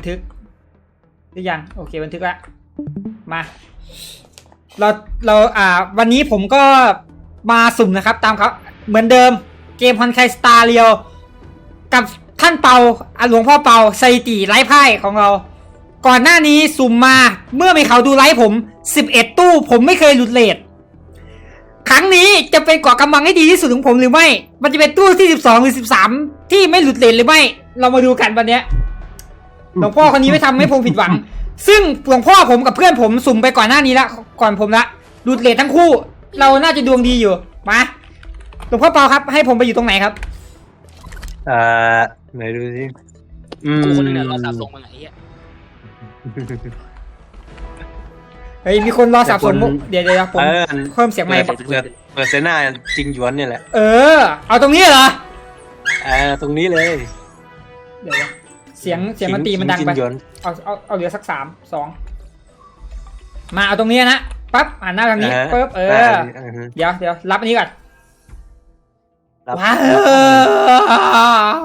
นทึกหรือยังโอเคบันทึกละมาเราเราอ่าวันนี้ผมก็มาสุ่มนะครับ ตามเขาเหมือนเดิมเกมฮอนไคสตาร์เรียวกับท่านเปาอหลวงพ่อเปาสถิติไร้พ่ายของเรา ก่อนหน้านี้สุ่มมาเมื่อมีเขาดูไลฟ์ผม 11 ตู้ผมไม่เคยหลุดเลทครั้งนี้จะเป็นเกาะกำบังให้ดีที่สุดของผมหรือไม่ มันจะเป็นตู้ที่ 12 หรือ 13 ที่ไม่หลุดเลทหรือไม่ เรามาดูกันวันนี้ หลวงพ่อคนนี้ไม่ทำให้ผมผิดหวัง ซึ่งหลวงพ่อผมกับเพื่อนผมสุ่มไปก่อนหน้านี้ละก่อนผมละหลุดเลททั้งคู่ เราน่าจะดวงดีอยู่มาหลวงพ่อเปาครับให้ผมไปอยู่ตรงไหนครับ อ่าไหนดูสิอืมกูคนนึงเนี่ยรอสามลงมาไงไอ้เหี้ยเฮ้ยมีคนรอสับสนมุกเดี๋ยวเดี๋ยวผมเออเพิ่มเสียงไมเปิค์ดเปิดเปิดเซน่าจริงหยวนเนี่ยแหละ เออ เอาตรงนี้เหรออ่าตรงนี้เลยเดี๋ยวนะ เสียงเสียงมันตรีมันดังจริไปหยวนเอาเอาเอาเหลือสักสามสองมาเอาตรงนี้นะปั๊บอ่านหน้าทางนี้ปั๊บเออาฮะเดี๋ยวเดี๋ยวรับอันนี้ก่อนรับว้าว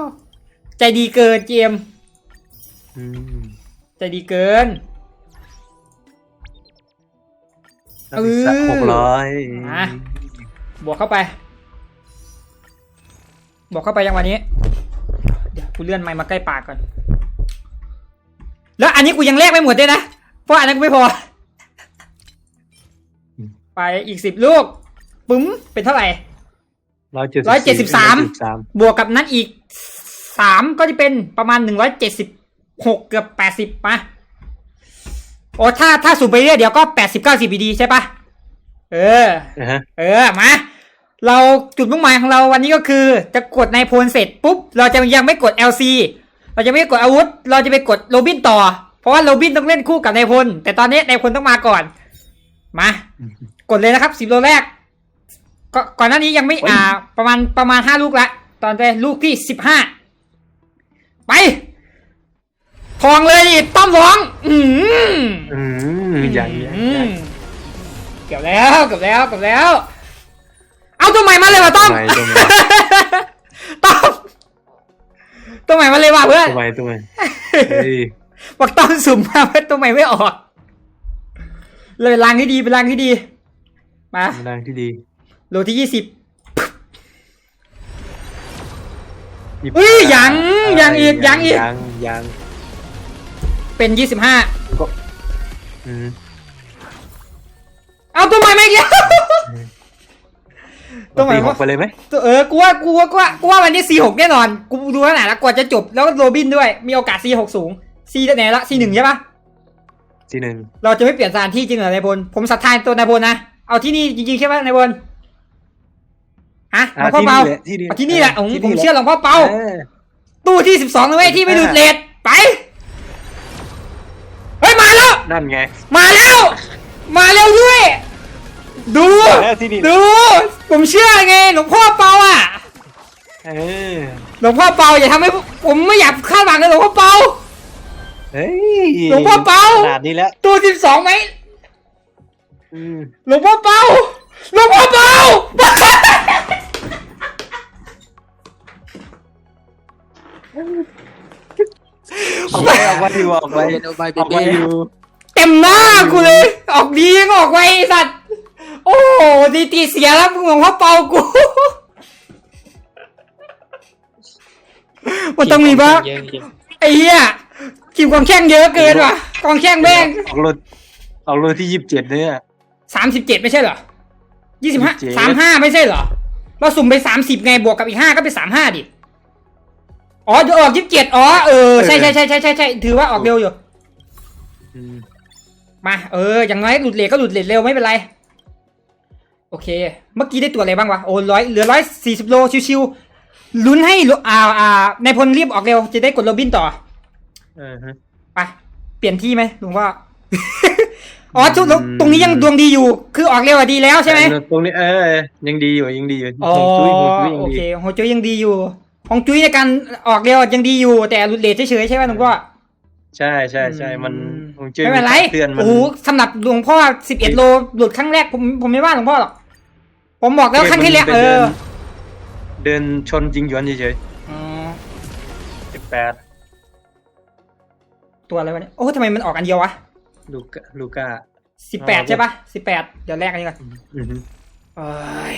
ใจดีเกินเจมส์อืมใจดีเกินนักศึกษาเออหกร้อยมาบวกเข้าไป บวกเข้าไปยังวันนี้ เดี๋ยวกูเลื่อนไมค์มาใกล้ปากก่อน แล้วอันนี้กูยังแลกไม่หมดด้วยนะ เพราะอันนั้นกูไม่พอ ไปอีกสิบลูกปึ้มเป็นเท่าไหร่ ร้อยเจ็ดร้อยเจ็ดสิบสามสาม บวกกับนั้นอีกสามก็จะเป็นประมาณหนึ่งร้อยเจ็ดสิบหกเกือบแปดสิบมาโอ้ถ้าถ้าสูบไปเรื่อยเดี๋ยวก็แปดสิบเก้าสิบดีใช่ปะเออ นะฮะเออมา เราจุดมุ่งหมายของเราวันนี้ก็คือ จะกดในโพลเสร็จปุ๊บ เราจะยังไม่กด LC เราจะไม่กดอาวุธ เราจะไปกดโรบินต่อ เพราะว่าโรบินต้องเล่นคู่กับนายพล แต่ตอนนี้นายพลต้องมาก่อน มา กดเลยนะครับสิบโลแรกก็ก่อนหน้านี้ยังไม่อ่า ประมาณประมาณห้าลูกละ ตอนแรกลูกที่สิบห้าไป ทองเลยดิต้อมร้อง อืมอืมอย่างนี้อืมเกือบแล้วเกือบแล้วเกือบแล้ว เอาตัวใหม่มาเลยว่ะต้อมทำไมทำไมต้อม ตัวใหม่มาเลยว่ะเพื่อนทำไมทำไมเฮ้ยบอกต้อมสุ่มมาเพื่อตัวใหม่ไม่ออก เลยเป็นรางที่ดีเป็นรางที่ดี มาเป็นทางที่ดี โลที่ยี่สิบหบเอ้ยยังยังอีกยังอีกยังยังเป็นยี่สิบห้าก็อืมเอาตัวใหม่มาอีกแล้ว ตัวใหม่ตีหว่ากไปเลยไหมตัวเออกูว่ากูว่ากูว่ากูว่าวันนี้ C หกแน่นอน กูดูขนาดแล้วกว่าจะจบแล้วก็โรบินด้วยมีโอกาส C หกสูง C ไหนละ C หนึ่งใช่ปะทีหนึ่งเราจะไม่เปลี่ยนสถานที่จริงเหรอนายพลผมศรัทธาตัวนายพลนะเอาที่นี่จริงๆใช่ไหมนายพลฮะหลวงพ่อเปาที่นี่เอาที่นี่แหละผมผมที่นี่เชื่อหลวงพ่อเปาเออตู้ที่สิบสองเลยเว้ยที่ไม่หลุดเลทไปเฮ้ยมาแล้วนั่นไง มาแล้ว มาแล้วด้วย ดูมาแล้วที่นี่ดู ผมเชื่อไงหลวงพ่อเปาอะ เออหลวงพ่อเปาอย่าทำให้ผมไม่อยากคาดหวังเลยหลวงพ่อเปา เฮ้ยหลวงพ่อเปา ขนาดนี้แล้วตู้สิบสองไหมอืมหลวงพ่อเปาหลวงพ่อเปา ออกไปออกไปอยู่ออกไปเรียนเอาไปออกเบไปเบ้อยู่เต็มหน้ากูเลย ออกดียังออกไวไอ้สัตว์ โอ้โหดีตีเสียแล้วหลวงพ่อเปากู มันต้องมีบ้างเยอะจริงไอ้เหี้ยทีมกองแข่งเยอะเกินว่ะกองแข่งแม่งออกรถออกรถที่ยี่สิบเจ็ดเนี่ย สามสิบเจ็ดไม่ใช่เหรอยี่สิบห้า27สามห้าไม่ใช่เหรอ เราสุ่มไปสามสิบไงบวกกับอีกห้าก็เป็นสามห้าดิ อ๋อเดี๋ยวออกยี่สิบเจ็ดอ๋อเออใช่ใช่ใช่ใช่ใช่ใช่ถือว่าออกเร็วอยู่ อืม มาเออ อย่างน้อยหลุดเลทก็หลุดเลทเร็วไม่เป็นไร โอเค เมื่อกี้ได้ตัวอะไรบ้างวะ โอ้ร้อยเหลือร้อยสี่สิบโลชิวๆลุ้นให้โลอ่าอ่านายพลรีบออกเร็ว จะได้กดโรบินต่อเออฮะไปเปลี่ยนที่ไหมลุงว่าอ๋อจุดอืมตรงนี้ยังดวงดีอยู่ คือออกเร็วอะดีแล้วใช่ไหมตรงนี้เออยังดีอยู่ยังดีอยู่อ๋อฮวงจุ้ยฮวงจุ้ยยังโอดีเคฮวงจุ้ยยังดีอยู่ฮวงจุ้ยในการออกเร็วยังดีอยู่ แต่หลุดเลทเฉยๆใช่ไหมลุงว่าใช่ใช่ใช่มัน ฮวงจุ้ยไม่เป็นไรเตือนมันโอ้โหสำหรับหลวงพ่อสิบเอ็ดโลหลุดครั้งแรกผมผมไม่ว่าหลวงพ่อหรอก ผมบอกแล้วครั้งที่แล้วเออ เดินชนจริงหยวนเฉยอ๋อๆสิบแปดตัวอะไรวะเนี่ยโอ้ทำไมมันออกอันเดียววะลูกาลูก้าสิบแปดอ๋อใช่ปะสิบแปดเดี๋ยวแลกอันนี้ก่อนอือฮึเอ้ย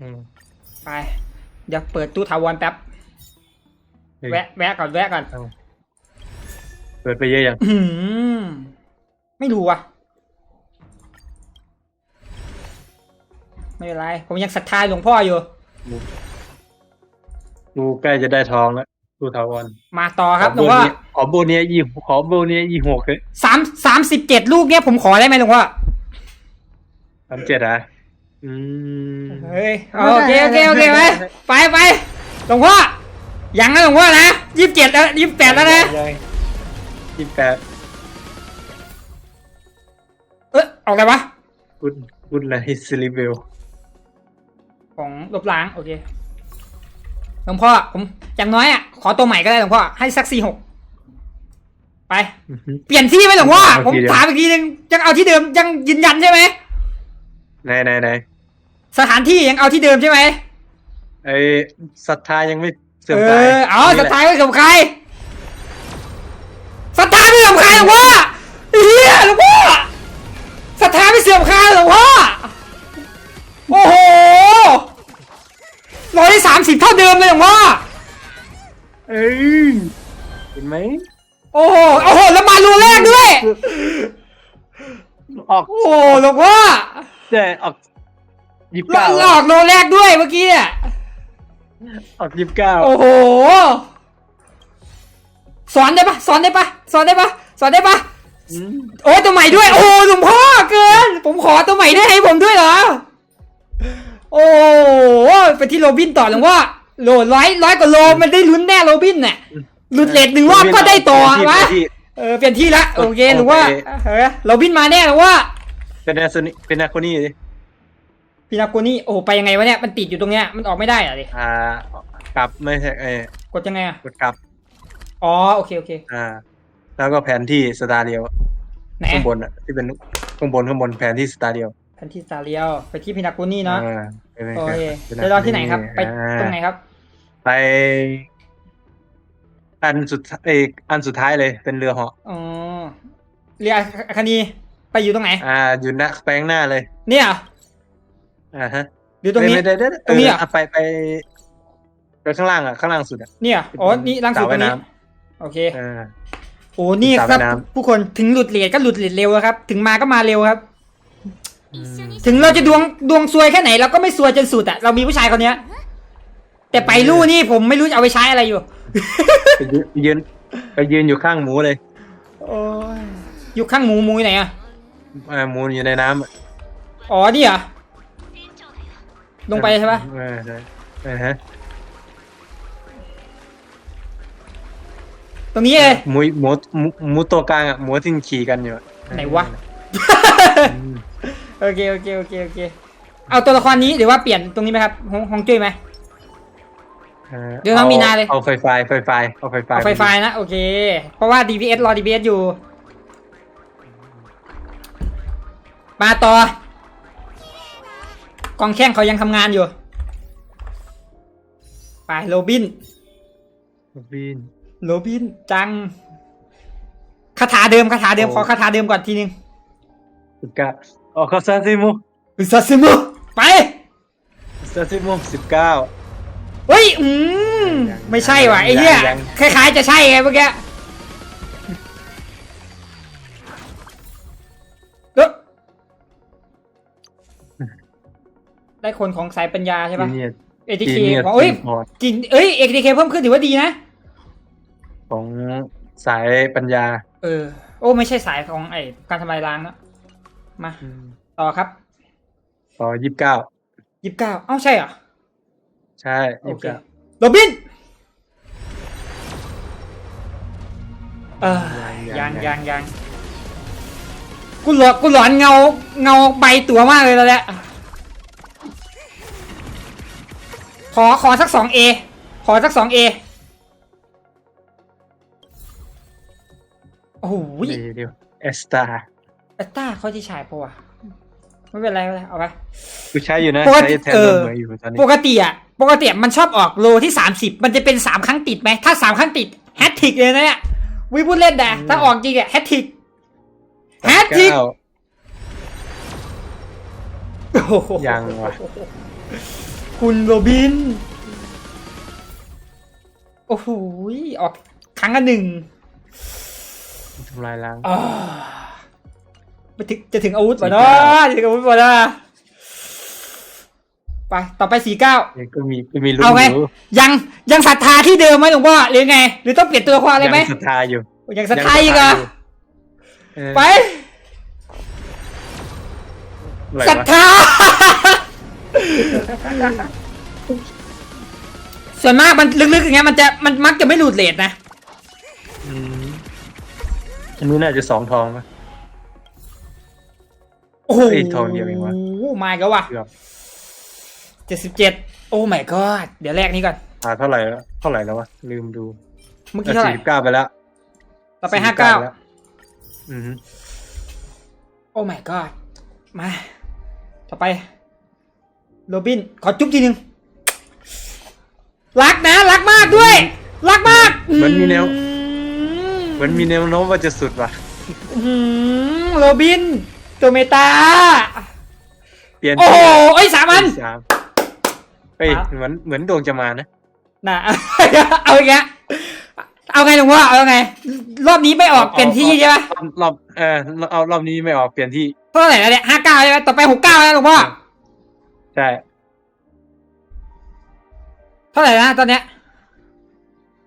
อืมไป เดี๋ยวเปิดตู้ถาวรแป๊บเฮ้ย แวะแวะก่อนแวะก่อนเอาเปิดไปเยอะยังอื้อหือไม่รู้ว่ะ ไม่เป็นไร ผมยังศรัทธาหลวงพ่ออยู่กูใกล้จะได้ทองแล้วกูถาวรมาต่อครับขหลอวงโบพ่อเนี้ยขอโบเนี้ยยี่ขอโบเนี้ยยี่หกเลยสามสามสิบเจ็ดลูกเนี้ยผมขอได้ไหมหลวงพ่อสามเจ็ดอะอืมเฮ้ยเอาโอเคโอเคโอเคไปไปไปหลวงพ่อ ยังนะหลวงพ่อนะยี่สิบเจ็ดแล้วยี่สิบแปดแล้วนะยังยี่สิบแปดเออออกอะไรวะกุดกุดไลท์ซิลิเบลของลบล้าง โอเคหลวงพ่อผมอย่างน้อยอะขอตัวใหม่ก็ได้หลวงพ่อให้สักสี่หกไป เปลี่ยนที่ไหมหลวงพ่อเอาผมที่เดิมถามอีกทีนึงยังเอาที่เดิมยังยืนยันใช่ไหมไหนไหนไหนสถานที่ยังเอาที่เดิมใช่ไหมไอ้ศรัทธายังไม่เสื่อมเอคลายอเอานี่สแหละถานไม่สำคัญสถานไม่สำคัญหลวงพ่อเฮียหลวงพ่อสถานไม่เสื่อมคลายหลวงพ่อโอ้โหร้อยสามสิบเท่าเดิมเลยหลวงพ่อเอ้ยเห็นไหมโอ้โหโอ้โหแล้วมารูแรกด้วยออกโอ้โหหลวงพ่อได้ออกยี่สิบหลอเก้ากหลอกโลแรกด้วยเมื่อกี้อะ ออกยี่สิบเก้าโอ้โห สอนได้ปะสอนได้ปะสอนได้ปะสอนได้ปะอืมโอ้ยตัวใหม่ด้วย โอ้หลวงพ่อเกิน ผมขอตัวใหม่ได้ให้ผมด้วยเหรอ โอ้ไปที่โรบินต่อหลวงพ่อโหลร้อยร้อยกว่าโลมันได้ลุ้นแน่โรบินเนี่ยหลุดเลทหนึ่งรอบก็ได้ต่อที่วะที่เออเปลี่ยนที่ละโอเคหรือว่าโอเคเออโรบินมาแน่หรือว่า เป็นนาโซนี่เป็นนาโคนี่ดิ พินาโกนี่โอ้โหไปยังไงวะเนี่ยมันติดอยู่ตรงเนี้ยมันออกไม่ได้เหรอดิอ่ากลับไม่ใช่เออกดยังไงอะกดกลับอ๋อโอเคโอเคอ่า แล้วก็แผนที่สตาร์เดียวไหนข้างบนอะที่เป็นข้างบนข้างบนแผนที่สตาร์เดียวแผนที่ซาเรียวไปที่พินาโกนี่เนาะอ่าเป็นไงโอเคป็นเดี๋ยวรอที่ไหนครับ ไปอ่าตรงไหนครับ ไป อันสุดเอยอันสุดท้ายเลยเป็นเรือเหาะอ๋อเรืออาคานีไปอยู่ตรงไหน อ่า อยู่หน้าแปลงหน้าเลย เนี่ยเหร ออ่าฮะหรือตรงนี้ไม่ได้ได้ได้ตรงนี้เหรอเออไปไปไปข้างล่างอะข้างล่างสุดอะ เนี่ยเหรออ๋อนี่ล่างสุดตรงนี้สระว่ายน้ โอเคอ่า โอ้นี่สระครับว่ายน้ำ ผู้คนถึงหลุดเลทก็หลุดเลทเร็วครับ ถึงมาก็มาเร็วครับอืมถึงเราจะดวงดวงซวยแค่ไหนเราก็ไม่ซวยจนสุดอะเรามีผู้ชายคนเนี้ย แต่ไปลู่นี่ผมไม่รู้จะเอาไปใช้อะไรอยู่ ไปยืนไปยืนไปยืนอยู่ข้างหมูเลยโอ้ยอยู่ข้างหมูหมูอยู่ไหนอะอ่าหมูอยู่ในน้ำอะอ๋อนี่เหรอ ลงไปใช่ปะเออใช่อ่าฮะตรงนี้เลยหมูหมูหมูหมูตัวกลางอะหมูที่ขี่กันอยู่อะไหนวะ อืมโอเคโอเคโอเคโอเค เอาตัวละครนี้หรือว่าเปลี่ยนตรงนี้ไหมครับฮงฮงจุ้ยไหม อ่าเดี๋ยวน้องมีนาเลย เอาไฟไฟไฟไฟเอาไฟไฟเอาไฟไฟนะ โอเค เพราะว่า DPS รอ DPS อยู่ มาต่อ กองแข้งเขายังทำงานอยู่ ไปโรบินบิน โรบินจัง คาถาเดิมคาถาเดิมโอ้ขอคาถาเดิมก่อนทีนึงสิบเก้าออกคาซาซิมุอุซาซิมุไปซาซิมุสิบเก้าเฮ้ย อืมยังไม่ใช่ว่ะไอ้เหี้ยยังคล้ายๆจะใช่ไงเมื่อกี้ ได้คนของสายปัญญาใช่ปะเนี่ยเอทีจีเคเนียบอกเอ้ยพอร์ตกินเอ้ยเอทีเคเพิ่มขึ้นถือว่าดีนะ ของสายปัญญา เออ โอ้ไม่ใช่สายของไอ้การทำลายล้างนะมาต่อครับ ต่อยี่สิบเก้ายี่สิบเก้าเอ้าใช่เหรอ ใช่โอยี่สิบเคเก้าโรบินเออยังยังยังกูหลอนกูหลอนเงาเงาใบตัวมากเลยตอนเนี้ย ขอขอสักสองเอขอสักสองเอโอ้โหเดี๋ยวเดี๋ยวเอสตาเอสต้าเขาที่ฉายปะวะไม่เป็นไรไม่เป็นไรเอาไปกูใช้อยู่นะปกใช้ติแทนเอเดิอมเหมือนอยู่ตอนนี้ปกติอะปกติมันชอบออกโลที่30มันจะเป็น3ครั้งติดไหมถ้า3ครั้งติดแฮตทริกเลยนะเนี่ยวิพูดเล่นแต่ถ้าออกจริงอะแฮตทริกแฮตทริกเก้าโอ้โหยังวะ คุณโรบิน โอ้โหออกครั้งละหนึ่งทำลายล้างอ่าไปถึงจะถึงอาวุธป่ะเนาะจะถึงอาวุธป่ะนะไปต่อไปสี่เก้ายังก็มีก็มีลุ้นเอาไงอยู่ยังยังศรัทธาที่เดิมไหมหลวงพ่อหรือไง หรือต้องเปลี่ยนตัวละครอะไรไหมยังศรัทธาอยู่ยังศรัทธาอีกเหรอเออไปอะไรศรัทวะธา ส่วนมากมันลึกๆอย่างเงี้ยมันจะมันมักจะไม่หลุดเลทนะอืมอันนี้น่าจะสองทองปะ โอ้โหเอ้ยทองเดียวเองวะ มาอีก็ว่ะเกือบเจ็ดสิบเจ็ดโอ้ my god เดี๋ยวแรกนี้ก่อนอ่าเท่าไหร่แล้วเท่าไหร่แล้ววะลืมดูเมื่อกี้เท่าไหร่สี่สิบเก้าไปแล้วต่อไปห้าเก้า49แล้วอืมโอ้ my god มา ต่อไป โรบิน ขอจุ๊บทีหนึ่งรักนะ รักมากด้วย รักมากเหมือนมีแนวอืเหมือนมีแนวโน้มว่าจะสุดว่ะ อืมโรบิน ตัวเมตา เปลี่ยนโอ้โหเอ้ยสามอันสามเอ้ยครับเหมือนเหมือนดวงจะมานะน่ะเอาอีกแล้วเอาไงหลวงพ่อเอาไง รอบนี้ไม่ออกเปลี่ยนที่ใช่ปะรอบรอบเออเอารอบนี้ไม่ออกเปลี่ยนที่เท่าไหร่แล้วเนี่ยห้าเก้าใช่ไหมต่อไปหกเก้าแล้วหลวงพ่อ ใช่ เท่าไหร่นะตอนเนี้ย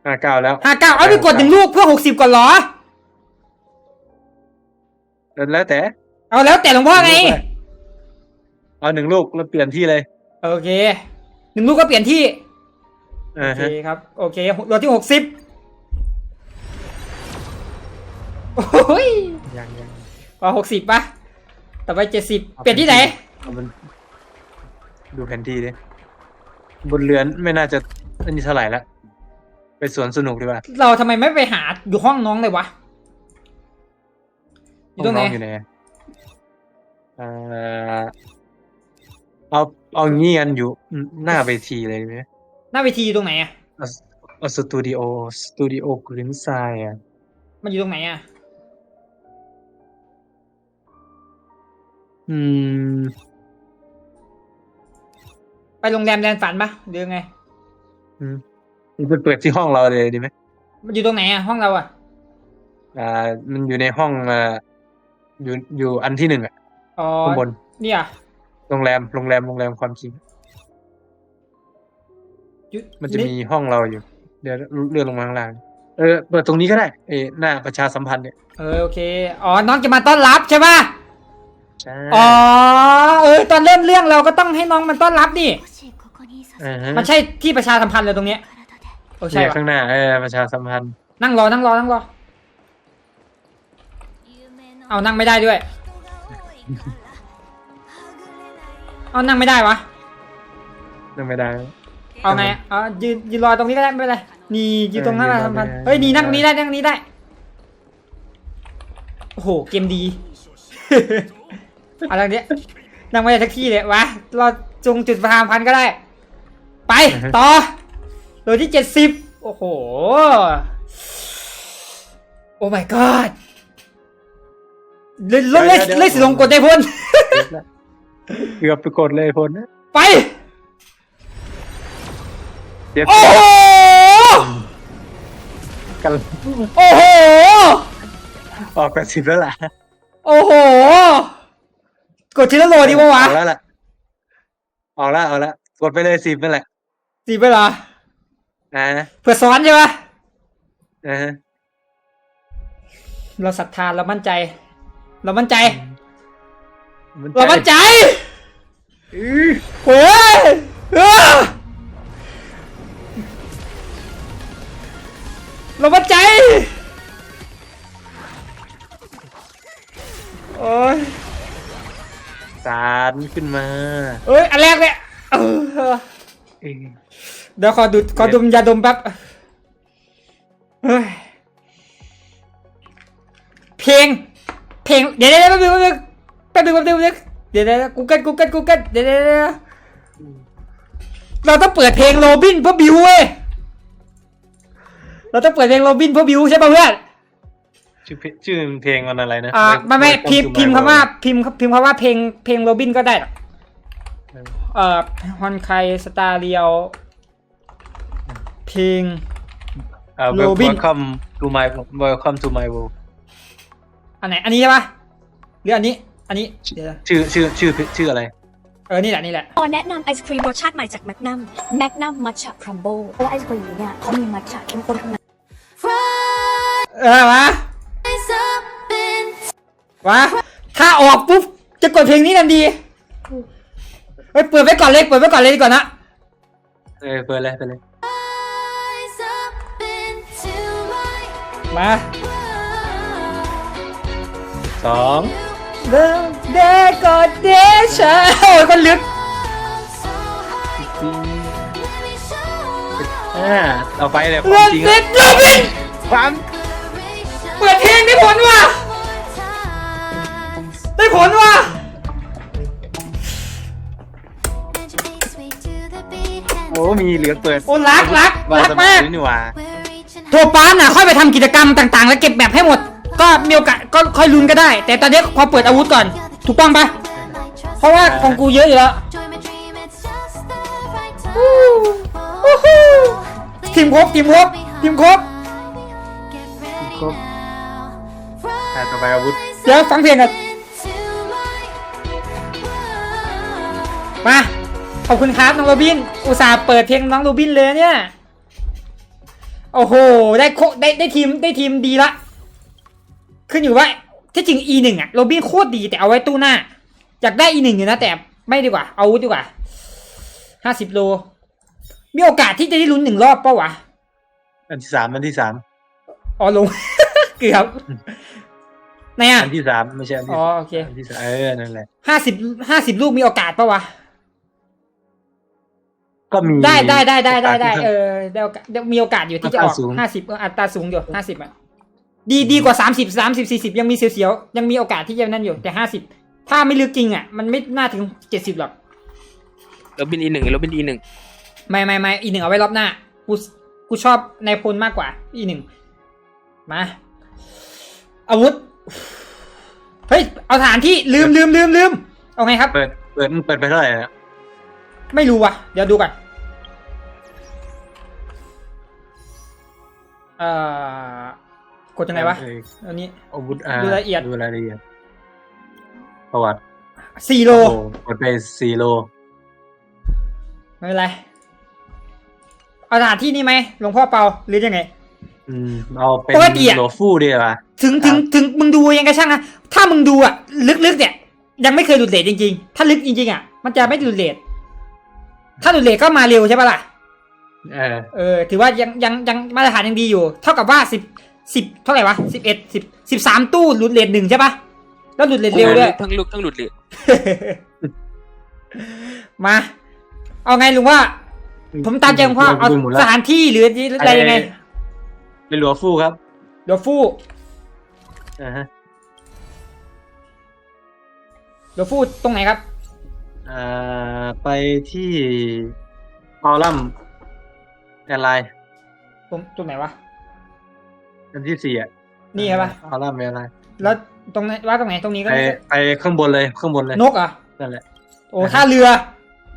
ห้าเก้าแล้วห้าเก้าเอาไปกดหนึ่งลูกเพื่อหกสิบก่อนเหรอ แล้วแต่ เอาแล้วแต่หลวงพ่อไง เอาหนึ่งลูกแล้วเปลี่ยนที่เลย โอเค หนึ่งลูกก็เปลี่ยนที่อ่าโอเคฮะครับ โอเคตัวที่หกสิบโอ้ยยังยังพอหกสิบปะต่อไปเจ็ดสิบเปลี่ยนที่ไหนเอามัน ดูแผนที่ดิบนเรือนไม่น่าจะอันนี้เท่าไหร่ละไปสวนสนุกดีกว่าเราทำไมไม่ไปหาอยู่ห้องน้องเลยวะ อยู่ตรงไหน ห้องอยู่ไหนเอ่อเอาเอางี้กันอยู่หน้าเวทีเลยไหมหน้าเวทีอยู่ตรงไหนอะเอาเอาสตูดิโอสตูดิโอกรินไซอะมันอยู่ตรงไหนอะอืม ไปโรงแรมแดนฝันปะหรือไงอืมมันเปิดที่ห้องเราเลยดีไหมมันอยู่ตรงไหนอะห้องเราอะ อ่า มันอยู่ในห้องอ่าอยู่อยู่อันที่หนึ่งอะข้างบนเนี่ยโรงแรมโรงแรมโรงแรมความจริง ยุดมันจะมีห้องเราอยู่ เดี๋ยวเลื่อนลงมาข้างล่าง เออเปิดตรงนี้ก็ได้เออหน้าประชาสัมพันธ์เนี่ยเออโอเคอ๋อน้องจะมาต้อนรับใช่ปะใช่อ๋อเออตอนเริ่มเรื่องเราก็ต้องให้น้องมันต้อนรับดิ อ่าฮมันใช่ที่ประชาสัมพันธ์เลยตรงเนี้ยโอ้ใช่เนี่ยปข้างหน้าเออประชาสัมพันธ์นั่งรอนั่งรอนั่งรอเอานั่งไม่ได้ด้วย เอานั่งไม่ได้วะ นั่งไม่ได้ เอาไงเอายืนยืนรอตรงนี้ก็ได้ไม่เป็นไร นี่ยืนตรงหน้าประชาสัมพันธ์เฮ้ยนี่นั่งนี้ได้นั่งนี้ได้ โอ้โหเกมดีอะไรเนี้ยนั่งไม่ได้ทักที่เลยวะรอจงจุดประชาสัมพันธ์ก็ได้ ไป ต่อโดยที่เจ็ดสิบโอ้โห โอ้ my god เลยเลยเลยเลยสิลงกดได้พ้นเกือบไปกดเลยพลนะไปเดี๋ยวโอ้โหกันโอ้โห ออกแปดสิบแล้วล่ะ โอ้โห กดทีละโหลดีวะวะออกแล้วล่ะออกแล้วออกแล้วกดไปเลยสิบนั่นแหละ สีไปเหรออ่าเผื่อซ้อนใช่ปะอ่าฮะเราศรัทธาเรามั่นใจ เรามั่นใจมันเรามั่นใจอื้อเฮ้ยเอ้อเรามั่นใจโอ้ยสารขึ้นมา เอ้ย อันแรกเนี่ย เออเอ้ยเดี๋ยวขอดูขอดมยาดมแป๊บเฮ้ยเพลง เพลง เดี๋ยวเดี๋ยวแป๊บนึงแป๊บนึงแป๊บนึงแป๊บนึงแป๊บนึงเดี๋ยวเดี๋ยวกูเกิลกูเกิลกูเกิลเดี๋ยวเดี๋ยวเดี๋ยวเราต้องเปิดเพลงโรบินเพื่อบิวเว้ยเราต้องเปิดเพลงโรบินเพื่อบิวใช่ป่ะเพื่อนชื่อเพชื่อเพลงมันอะไรนะอ่าไม่ไม่พิมพ์พิมพ์คำว่าพิมพ์พิมพ์คำว่าเพลงเพลงโรบินก็ได้หรอก เอ่อฮอนไคสตาร์เรียวเพลงอ่า Robin welcome to my welcome to my world อันไหน อันนี้ใช่ปะหรืออันนี้ อันนี้เดี๋ยวนะชื่อชื่อชื่อชื่ออะไร เออ นี่แหละ นี่แหละ ขอแนะนำไอศครีมรสชาติใหม่จากแมกนัมแมกนัมมัทฉะครัมโบเพราะว่าไอศครีมนี้เนี่ยเขามีมัทฉะเข้มข้นข้างในเออวะ Rise up and วะถ้าออกปุ๊บ จะกดเพลงนี้ทันที เฮ้ยเปิดไว้ก่อนเลยเปิดไว้ก่อนเลยดีกว่านะเออเปิดเลยเปิดเลย rise up into my มาสองเดินเดกอดเดชาโอ้ยคนลึก so high. Let me show อ่าเอาไปเลยคเล่วามนจริงเล่นโรบินความ inspiration เปิดเพลงได้ผลว่ะ times. ได้ผลว่ะ โอ้มีเหลือเปิดโอ้รักรักวารักสนามากนี่หว่า we're reaching โทรป้านอะค่อยไปทำกิจกรรมต่างๆ แล้วเก็บแบบให้หมด ก็มีโอกาสก็ค่อยลุ้นก็ได้ แต่ตอนนี้พอเปิดอาวุธก่อน ถูกต้องปะ when my trust เพราะว่าของกูเยอะอยู่แล้ว join my dream it's just the right time วู้ฮู้ทีมครบทีมครบทีมครบ Get ready ครบ now อ่าต่อไปอาวุธเดี๋ยวฟังเพลงกัน into my world มา ขอบคุณครับน้องโรบิน อุตส่าห์เปิดเพลงน้องโรบินเลยเนี่ย โอ้โห ได้โคได้ได้ทีมได้ทีมดีละ ขึ้นอยู่ว่าที่จริง E หนึ่งอะโรบินโคตรดีแต่เอาไว้ตู้หน้า อยากได้ E หนึ่งอยู่นะแต่ไม่ดีกว่า เอาอาวุธดีกว่าห้าสิบโล มีโอกาสที่จะได้ลุ้นหนึ่งรอบเปล่าวะ อันที่สามอันที่สามอ๋อลง เกือบไหนอะอันที่สามไม่ใช่อันที่อ๋อโอเคอันที่สามเออนั่นแหละห้าสิบห้าสิบลูกมีโอกาสปะวะ ก็มีได้ได้ได้ได้ได้ได้โอกาสที่เออได้โอกาสได้มีโอกาสอยู่ที่จะออกอัตราสูงห้าสิบอัตราสูงอยู่ห้าสิบอะดีดีกว่าสามสิบสามสิบสี่สิบยังมีเสียวๆยังมีโอกาสที่จะนั่นอยู่แต่ห้าสิบถ้าไม่ลึกจริงอะมันไม่น่าถึงเจ็ดสิบหรอกโรบินอีหนึ่งโรบินอีหนึ่งไม่ไม่ไม่อีหนึ่งเอาไว้รอบหน้ากูกูชอบในายพลมากกว่า อีหนึ่งมา อาวุธเฮ้ยเอาฐานที่ลืมลืมลืมลืมเอาไงครับ เปิดเปิดเปิดไปเท่าไหร่นะไม่รู้ว่ะ เดี๋ยวดูก่อน กดยังไงวะเอออันนี้อาวุธอ่าดูรายละเอียดดูรายละเอียด ประวัติสี่โลโอ้กดไปสี่โล ไม่เป็นไร เอาสถานที่นี่ไหมหลวงพ่อเปาหรือยังไง อืม เอาเป็นปกติอะโลฟู่ดีกว่าถึงถึงครับถึงมึงดูยังไงช่างนะ ถ้ามึงดูอะลึกๆเนี่ย ยังไม่เคยหลุดเลทจริง ๆ ถ้าลึกจริงๆอะมันจะไม่หลุดเลทถ้าหลุดเลทก็มาเร็วใช่ปะล่ะ เออเออ ถือว่ายังยังยังมาตรฐานยังดีอยู่ เท่ากับว่าสิบสิบเท่าไหร่วะสิบเอ็ดสิบสิบสามตู้หลุดเลทหนึ่งใช่ปะแล้วหลุดเลทเร็วด้วยทั้งลุกทั้งหลุดเลยมา เอาไงลุงว่า ผมตามใจหลวงพ่อเอาดูหมดแล้วสถานที่หรืออะไรยังไงเป็นหลัวฟู่ครับเดี๋ยวฟู่อ่าฮะเดี๋ยวฟู่ตรงไหนครับอ่าไปที่คอลัมน์ แอร์ไลน์ตรงตรงไหนวะอันที่สี่อะนี่ใช่ปะคอลัมน์แอร์ไลน์แล้วตรงไหนว่าตรงไหนตรงนี้ก็ไปได้ไปข้างบนเลยข้างบนเลยนกเหรอะนั่นแหละโอ้ท่าเรือ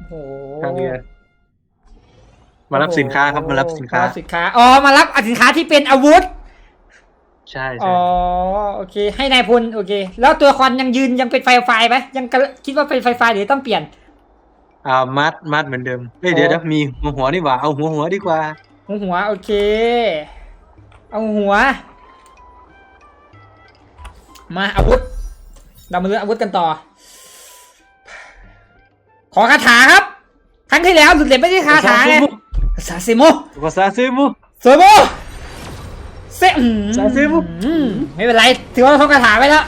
โอ้โหทางเรือมารับสินค้าครับมารับสินค้ามารับสินค้าอ๋อมารับสินค้าที่เป็นอาวุธ ใช่อ๋ใช่อโอเค ให้นายพลโอเค แล้วตัวละครยังยืนยังเป็นไฟไฟไหมยังกะคิดว่าเป็นไฟไฟหรือต้องเปลี่ยน อ่ามัดมัดเหมือนเดิมเฮ้ยเดี๋ยวอ๋อเดี๋ยวมีหัวหัวนี่หว่าเอาหัวหัวดีกว่า หัวหัวโอเค เอาหัว มาอาวุธ เรามาเลือกอาวุธกันต่อ ขอคาถาครับ ครั้งที่แล้วหลุดเหรียญไม่ใช่คาถาไงซาซิโมภาษาซิมุโซโมเซอืมซาซิมุอืมไม่เป็นไร ถือว่าเราท่องคาถาไปแล้ว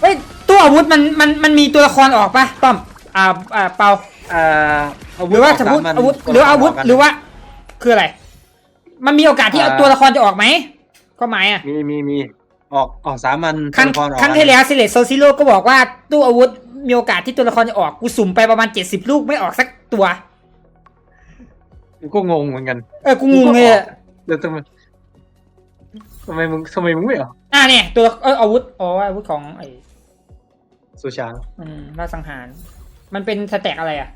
เฮ้ย ตัวอาวุธมันมันมันมีตัวละครออกปะต้อม อ่าอ่าเปาอ่าหรือว่าสมมติอาวุธหรืออาวุธหรือว่า คืออะไร มันมีโอกาสที่เอาตัวละครจะออกไหมก็หมายอะมีมีมีออกออกสามัญครั้งตัวละออกครั้งที่แล้วซิเลตโซซิโลก็บอกว่าตู้อาวุธมีโอกาสที่ตัวละครจะออกกูสุ่มไปประมาณเจ็ดสิบลูกไม่ออกสักตัวกูก็งงเหมือนกัน เออกูงงเลยอะเดี๋ยวทำไมทำไมมึงทำไมมึงไม่ออกอะเนี่ยตัวเอออาวุธอ๋ออาวุธของไอ้สุชางอืมราชสังหาร มันเป็นสแต็กอะไรอะ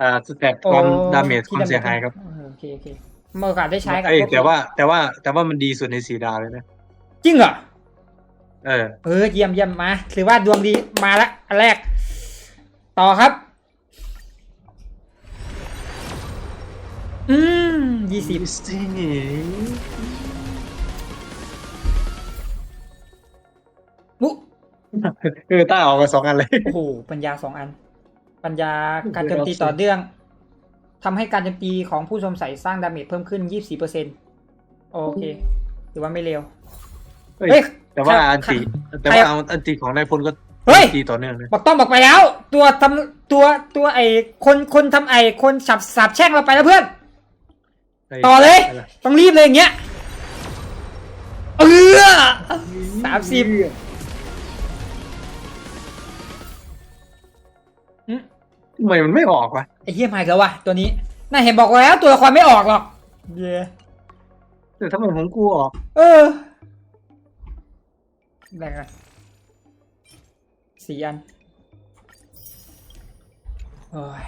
อ่าสแตทความดาเมจความเสียหายครับเออโอเคโอเคมีโอกาสได้ใช้กับเอ้ยพกแต่ว่าแต่ว่าแต่ว่ามันดีสุดในสีดาวเลยนะจริงเหรอเออเออเยี่ยมเยี่ยมมาถือว่าดวงดีมาละอันแรก ต่อครับ อืมยี่สิบ เออต้าออกมาสองอันเลยโอ้โหปัญญาสองอัน ปัญญาการโจมตีต่อเนื่องทำให้การโจมตีของผู้ชมใส่สร้างดาเมจเพิ่มขึ้นยี่สิบเปอร์เซ็นโอเคถือว่าไม่เร็วเฮ้ยเฮ้ยแต่ว่าครับอันติแต่ใครว่าอะเอาอันติของนายพลก็เฮ้ยตีต่อเนื่องเลยบอกต้องบอกไปแล้ว ตัวทำตัวตัวไอคนคนทำไอคนสับสับแช่งเราไปแล้วเพื่อน ต่อเลย ต้องรีบเลยอย่างเงี้ยเออสามสิบ ทำไมมันไม่ออกวะไอเฮียมาอีกแล้ววะตัวนี้น่าเห็นบอกแล้วตัวละครไม่ออกหรอกเย่แต่ทำไมของกูออก เออแบ่งกันสี่อันโอ้ย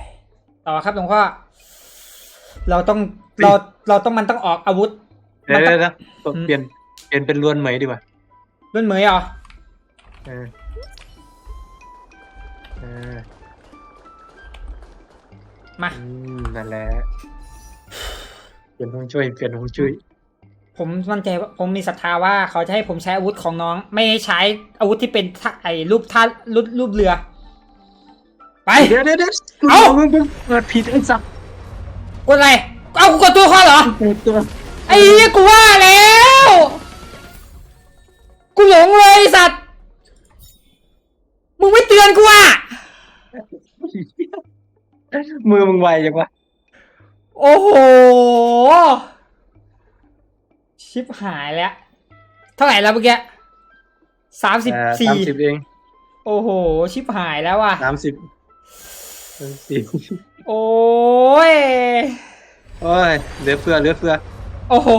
ต่อครับหลวงพ่อเราต้องเราเราต้องมันต้องออกอาวุธเดี๋ยวมันต้องเดี๋ยวเดี๋ยวอืมเปลี่ยนเปลี่ยนเป็นลวนเหมยดีกว่ารุ่นเหมยเหรอเออเออ มาอืมนั่นแหละเปลี่ยนฮวงจุ้ยเปลี่ยนฮวงจุ้ยผมมั่นใจว่าผมมีศรัทธาว่าเขาจะให้ผมใช้อาวุธของน้อง ไม่ให้ใช้อาวุธที่เป็นท่าไอ้รูปท่ารูปรูปเรือ ไป เดี๋ยวเดี๋ยวเดี๋ยวเอ้า มึงมึงเปิดผิดไอ้สักกดอะไร เอากูกดตัวข้อเหรอ เปิดตัว ไอ้เหี้ยกูว่าแล้ มือมึงไวจังวะ โอ้โห ชิบหายแล้ว เท่าไหร่แล้วเมื่อกี้สามสิบเออสี่ สามสิบเองโอ้โห ชิบหายแล้วว่ะ สามสิบสามสิบโอ้ย โอ้ยเหลือเฟือเหลือเฟือโอ้โห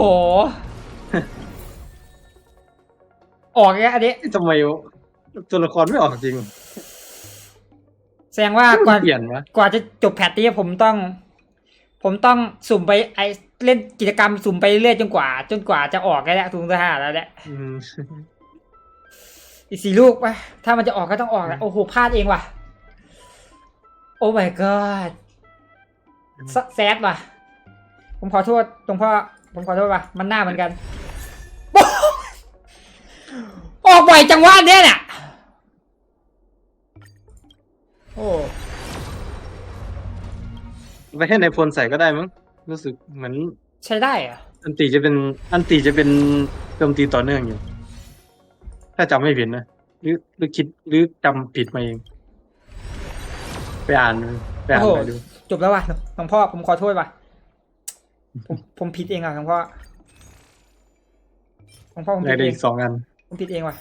ออกแล้วอันนี้ ทำไมตัวละครไม่ออกจริง แสดงว่ากว่าเปลี่ยนวะกว่าจะจบแพทนี้ผมต้อง ผมต้องสุ่มไปไอเล่นกิจกรรมสุ่มไปเรื่อยๆจนกว่า จนกว่าจะออกแล้วแหละทุนทหารแล้วแหละอืมอีกสี่ลูกไปถ้ามันจะออกก็ต้องออกแหละโอ้โหพลาดเองว่ะ โอ้ my god สแซดว่ะ ผมขอโทษตรงพ่อ ผมขอโทษว่ะ มันหน้าเหมือนกัน ออกบ่อยจังหวะเนี้ยเนี่ย โอ้ไปให้ในายพลใส่ก็ได้มั้งรู้สึกเหมือนใช้ได้เหรอะอันติจะเป็นอันติจะเป็นโจมตีต่อเนื่องอยู่ ถ้าจำไม่ผิดนะหรือหรือคิดหรือจำผิดมาเอง ไปอ่านไปอ่านโอ้โหไปดูจบแล้วว่ะหลวงพ่อผมขอโทษว่ะผมผมผิดเองอะหลวงพ่อหลวงพ่อผมได้ผิดได้เออีงกสองอันผมผิดเองว่ะ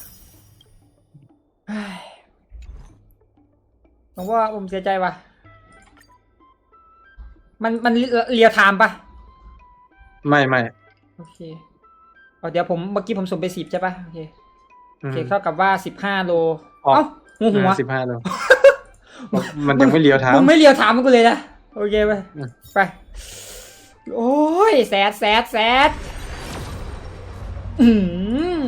เฮ้ย หลวงพ่อผมเสียใจว่ะ มันมันเรียลไทม์ปะไม่ไม่โอเคเอาเดี๋ยวผมเมื่อกี้ผมสุ่มไปสิบใช่ปะโอเคอืโอมเคเท่ากับว่าสิบห้าโลออกเอ้าหัวหัวสิบห้าแล้วมันยังไม่เลียวเท้ามึงไม่เลียวถามกูเลยนะโอเคไปอืมไปโอ้ยแซดแซดแซดอืม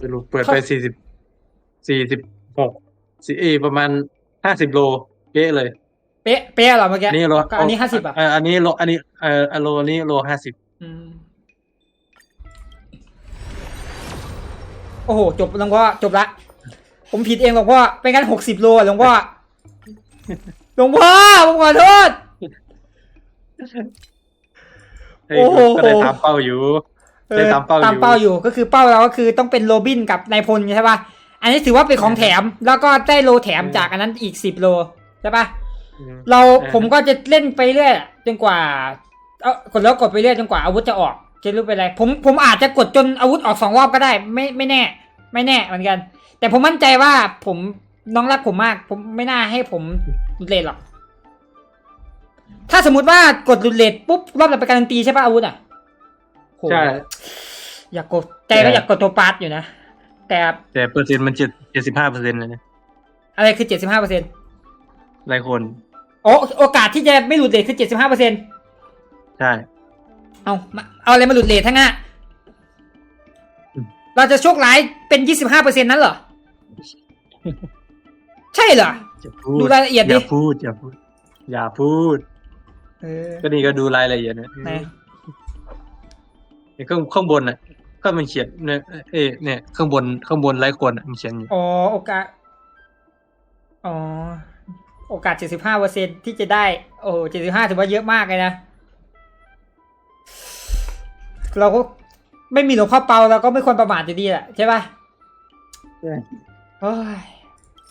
สรุปเปิดไปสี่สิบสี่สิบหก สี่เอประมาณห้าสิบโล เป๊ะเลย เป๊ะเป๊ะเหรอเมื่อกี้อันนี้โลก็อันนี้ห้าสิบอะเอันนี้โลอันนี้เออโลอันนี้โลห้าสิบอืมโอ้โห จบหลวงพ่อจบละ ผมผิดเองหลวงพ่อเป็นงั้นหกสิบโลอะหลวงพ่อหลวงพ่อผมขอโทษเฮ้ยโอ้โหก็ได้ตามเป้าอยู่เอได้อตามเป้าอยู่ตามเป้าอยู่ก็คือเป้าเราก็คือต้องเป็นโรบินกับนายพลใช่ป่ะ อันนี้ถือว่าเป็นของแถมแล้วก็ได้โลแถมจากอันนั้นอีกสิบโลใช่ป่ะอืมเราเออผมก็จะเล่นไปเรื่อยจนกว่าเอากดแล้วกดไปเรื่อยจนกว่าอาวุธจะออกจะรู้ไปนไรผมผมอาจจะกดจนอาวุธออกสองรอบก็ได้ ไม่ไม่แน่ ไม่แน่เหมือนกัน แต่ผมมั่นใจว่าผมน้องรักผมมาก ผมไม่น่าให้ผมเลนหรอกถ้าสมมติว่ากดหลุดเลทปุ๊บรอบต่อไปการันตีใช่ป่ะอาวุธอะโหใช่อยากกดใจก็อยากกดตัวปาร์ตอยู่นะ แต่แต่เปอร์เซ็นต์มันเจ็ดเจ็ดสิบห้าเปอร์เซ็นต์เลยนะอะไรคือเจ็ดสิบห้าเปอร์เซ็นต์หลายคนโอโอกาสที่จะไม่หลุดเลทคือเจ็ดสิบห้าเปอร์เซ็นต์ใช่เอามาเอาอะไรมาหลุดเลททั้งนั้นอะอืมเราจะโชคร้ายเป็นยี่สิบห้าเปอร์เซ็นต์นั้นเหรอ ใช่เหรออย่าพูดดูรายละเอียดดิอย่าพูดอย่าพูด อย่าพูดเออก็นี่ก็ดูรายละเอียดนะไหนเนี่ยข้างข้างบนอะ ก็มันเขียนเนี่ยเอ้ยเนี่ยข้างบนข้างบนไร้คนอะมันเขียนอยู่อ๋อโอกาสอ๋อโอกาสเจ็ดสิบห้าเปอร์เซ็นที่จะได้ โอ้เจ็ดสิบห้าถือว่าเยอะมากเลยนะเราก็ไม่มีหลวงพ่อเปาเราก็ไม่ควรประมาทอยู่ดีแหละใช่ป่ะใช่โอ้ย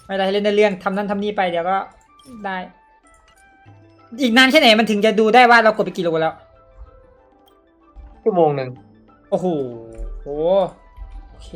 ไม่ได้เล่นในเรื่องทำนั่นทำนี่ไปเดี๋ยวก็ได้ อีกนานแค่ไหนมันถึงจะดูได้ว่าเรากดไปกี่โลแล้วชั่วโมงหนึ่งโอ้โหโห โอเค